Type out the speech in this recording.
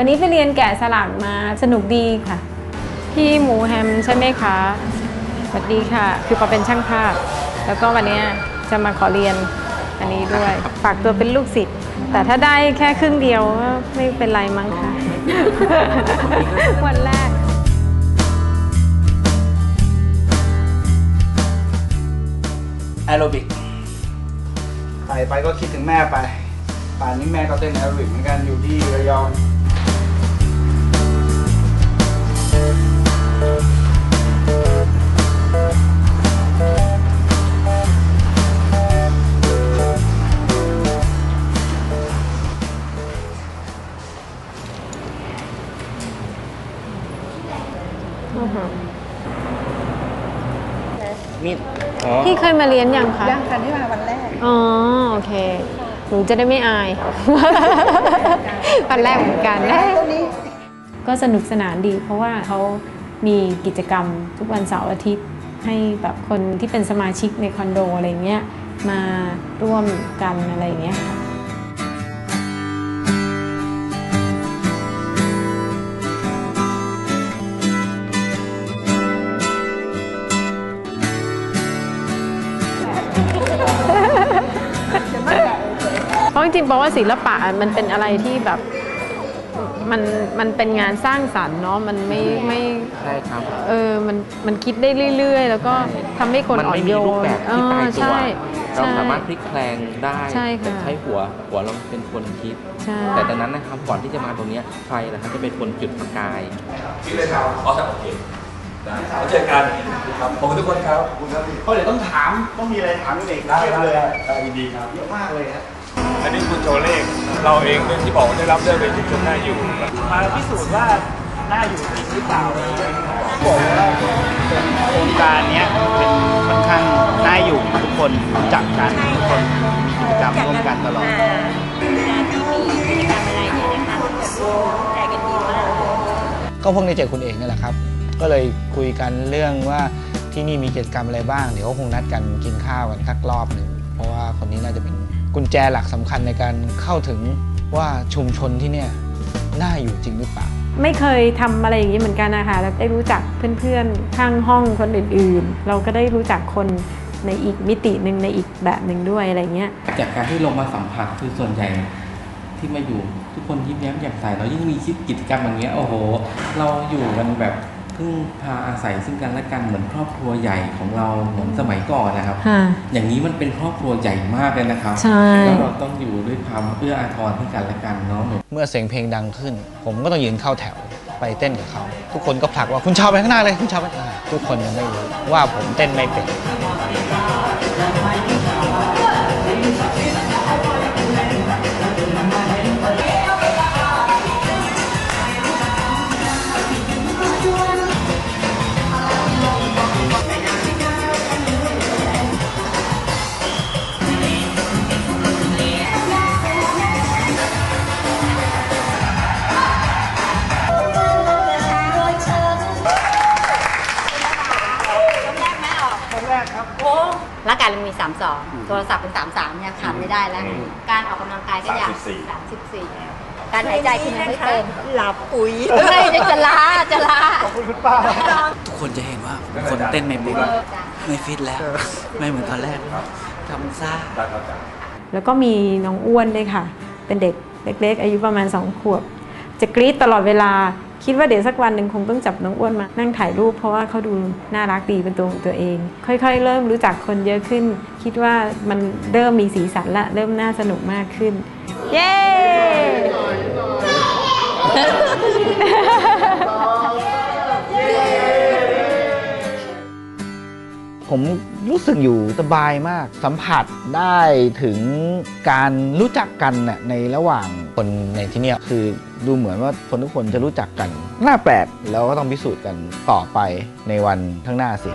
วันนี้ไปเรียนแกะสลักมาสนุกดีค่ะ พี่หมูแฮมใช่ไหมคะสวัสดีค่ะ คือปอเป็นช่างภาพ แล้วก็วันนี้จะมาขอเรียนอันนี้ด้วย ฝากตัวเป็นลูกศิษย์แต่ถ้าได้แค่ครึ่งเดียวก็ไม่เป็นไรมั้งคะวันแรกแอโรบิกไปไปก็คิดถึงแม่ไป ป่านนี้แม่ก็เต้นแอโรบิกเหมือนกันอยู่ที่ระยอง นี่อ๋อพี่เคยมาเรียนยังคะยังค่ะที่มาวันแรก อ๋อ โอเค หนูจะได้ไม่อาย วันแรกเหมือนกันนะตรงนี้ ก็สนุกสนานดี เพราะว่าเขามีกิจกรรมทุกวันเสาร์อาทิตย์ ให้แบบคนที่เป็นสมาชิกในคอนโดอะไรเงี้ยมาร่วมกันอะไรเงี้ยค่ะ จริงๆบอกว่าศิลปะมันเป็นอะไรที่แบบมันมันเป็นงานสร้างสรรค์เนาะมันไม่ไม่ใช่ครับเออมันมันคิดได้เรื่อย ๆ แล้วก็ทำให้คนมันอ่อนไม่โยมีรูปนแบบที่ตายเออตัวใช่เราใช่สามารถพลิกแพลงได้ใช่ค่ะใช้หัวหัวเราเป็นคนคิดใช่แต่ตอนนั้นนะครับก่อนที่จะมาตรงเนี้ยไฟนะครับจะเป็นคนจุดประกายชื่อเลยครับอ๋อโอเคได้แล้วเจอกันครับขอบคุณทุกคนครับเพราะเดี๋ยวต้องถามต้องมีอะไรถามเด็กได้เทียบครับเลยได้ยินดีครับเยอะมากเลยครับ อันนี้คุณโจเลข เราเองเนี่ยที่บอกว่าได้รับเลือกเป็นชุมชนน่าอยู่มาพิสูจน์ว่าน่าอยู่จริงหรือเปล่าบอกว่าเป็นโครงการเนี้ยเป็นค่อนข้างน่าอยู่ทุกคนรู้จักกันทุกคนมีกิจกรรมร่วมกันตลอดเวลาที่มีกิจกรรมอะไรเนี่ยนะคะแบบใจกันดีมากก็พวกในเจคุณเองนี่แหละครับ ก็เลยคุยกันเรื่องว่าที่นี่มีกิจกรรมอะไรบ้าง เดี๋ยวก็คงนัดกันกินข้าวกันสักรอบหนึ่ง เพราะว่าคนนี้น่าจะเป็น กุญแจหลักสำคัญในการเข้าถึงว่าชุมชนที่เนี่ยน่าอยู่จริงหรือเปล่า ไม่เคยทำอะไรอย่างนี้เหมือนกันนะคะแล้วได้รู้จักเพื่อนๆข้างห้องคนอื่นๆ เราก็ได้รู้จักคนในอีกมิติหนึ่งในอีกแบบหนึ่งด้วยอะไรเงี้ย จากการที่ลงมาสัมผัสคือส่วนใหญ่ที่มาอยู่ ทุกคนยิ้มแย้มแจ่มใสเรายิ่งมีกิจกรรมอย่างเงี้ยโอ้โห เราอยู่กันแบบ พึ่งพาอาศัยซึ่งกันและกันเหมือนครอบครัวใหญ่ของเราเหมือนสมัยก่อนนะครับค่ะอย่างนี้มันเป็นครอบครัวใหญ่มากเลยนะครับใช่แล้วเราต้องอยู่ด้วยความเอื้ออาทรซึ่งกันและกันเนาะเมื่อเสียงเพลงดังขึ้น ผมก็ต้องยืนเข้าแถวไปเต้นกับเขา ทุกคนก็ผลักว่าคุณชาวไปข้างหน้าเลยคุณชาวไปข้างหน้าทุกคนยังไม่รู้ว่าผมเต้นไม่เป็น ร่างกายเรามี 32 โทรศัพท์เป็น 33เนี่ยขาดไม่ได้แล้วการออกกำลังกายก็อย่าง34 การหายใจคือมันไม่เป็นหลับปุ๋ยไม่จะจะล้าจะล้า ทุกคนจะเห็นว่าเป็นคนเต้นไม่เป็นไม่ฟิตแล้ว ไม่เหมือนตอนแรกทำซ่าแล้วก็มีน้องอ้วนด้วยค่ะ เป็นเด็กเล็กๆ อายุประมาณ 2 ขวบ จะกรี๊ดตลอดเวลา คิดว่าเดี๋ยวสักวันหนึ่งคงต้องจับน้องอ้วนมานั่งถ่ายรูปเพราะว่าเขาดูน่ารักดีเป็นตัวของตัวเอง ค่อยๆ เริ่มรู้จักคนเยอะขึ้น คิดว่ามันเริ่มมีสีสันละ เริ่มน่าสนุกมากขึ้น เย้ ผมรู้สึกอยู่สบายมาก สัมผัสได้ถึงการรู้จักกันน่ะในระหว่างคนในที่เนี่ยคือดูเหมือนว่าคนทุกคนจะรู้จักกัน น่าแปลกแล้วก็ต้องพิสูจน์กันต่อไปในวันข้างหน้าสิ